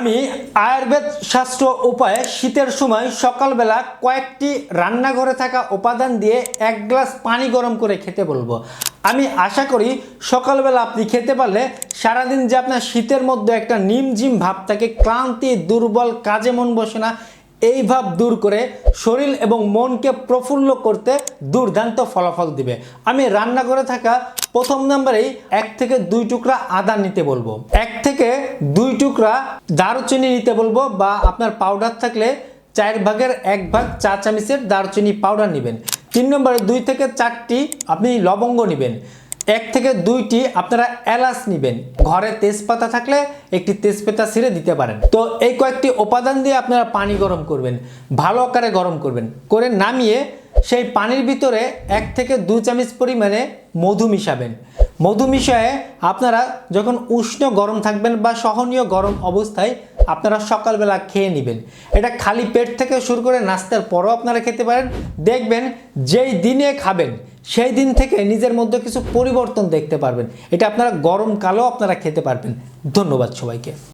আমি আয়ুর্বেদ শাস্ত্র উপায়ে শীতের সময় সকালবেলা কয়েকটি রান্নাঘরে থাকা উপাদান দিয়ে এক গ্লাস পানি গরম করে খেতে বলব। আমি আশা করি সকালবেলা আপনি খেতে পারলে সারাদিন যে আপনার শীতের মধ্যে একটা নিমঝিম ভাব থাকে, ক্লান্তি, দুর্বল, কাজে মন বসে না, এই ভাব দূর করে শরীর এবং মনকে প্রফুল্ল করতে দুর্দান্ত ফলাফল দিবে। আমি রান্না করে থাকা প্রথম নম্বরেই এক থেকে দুই টুকরা আদা নিতে বলব। এক দুই টুকরা দারুচিনি নিতে বলব বা আপনার পাউডার থাকলে চার ভাগের এক ভাগ চা চামিচের দারুচিনি পাউডার নেবেন। তিন নম্বরে দুই থেকে চারটি আপনি লবঙ্গ নেবেন। এক থেকে দুইটি আপনারা এলাচ নেবেন। ঘরে তেজপাতা থাকলে একটি তেজপাতা ছিঁড়ে দিতে পারেন। তো এই কয়েকটি উপাদান দিয়ে আপনারা পানি গরম করবেন, ভালো আকারে গরম করবেন। করে নামিয়ে সেই পানির ভিতরে এক থেকে দু চামচ পরিমাণে মধু মিশাবেন। মধু মিশায়ে আপনারা যখন উষ্ণ গরম থাকবেন বা সহনীয় গরম অবস্থায় আপনারা সকালবেলা খেয়ে নেবেন। এটা খালি পেট থেকে শুরু করে নাস্তার পরও আপনারা খেতে পারেন। দেখবেন যেই দিনে খাবেন, সেই দিন থেকে নিজের মধ্যে কিছু পরিবর্তন দেখতে পারবেন। এটা আপনারা গরমকালেও আপনারা খেতে পারবেন। ধন্যবাদ সবাইকে।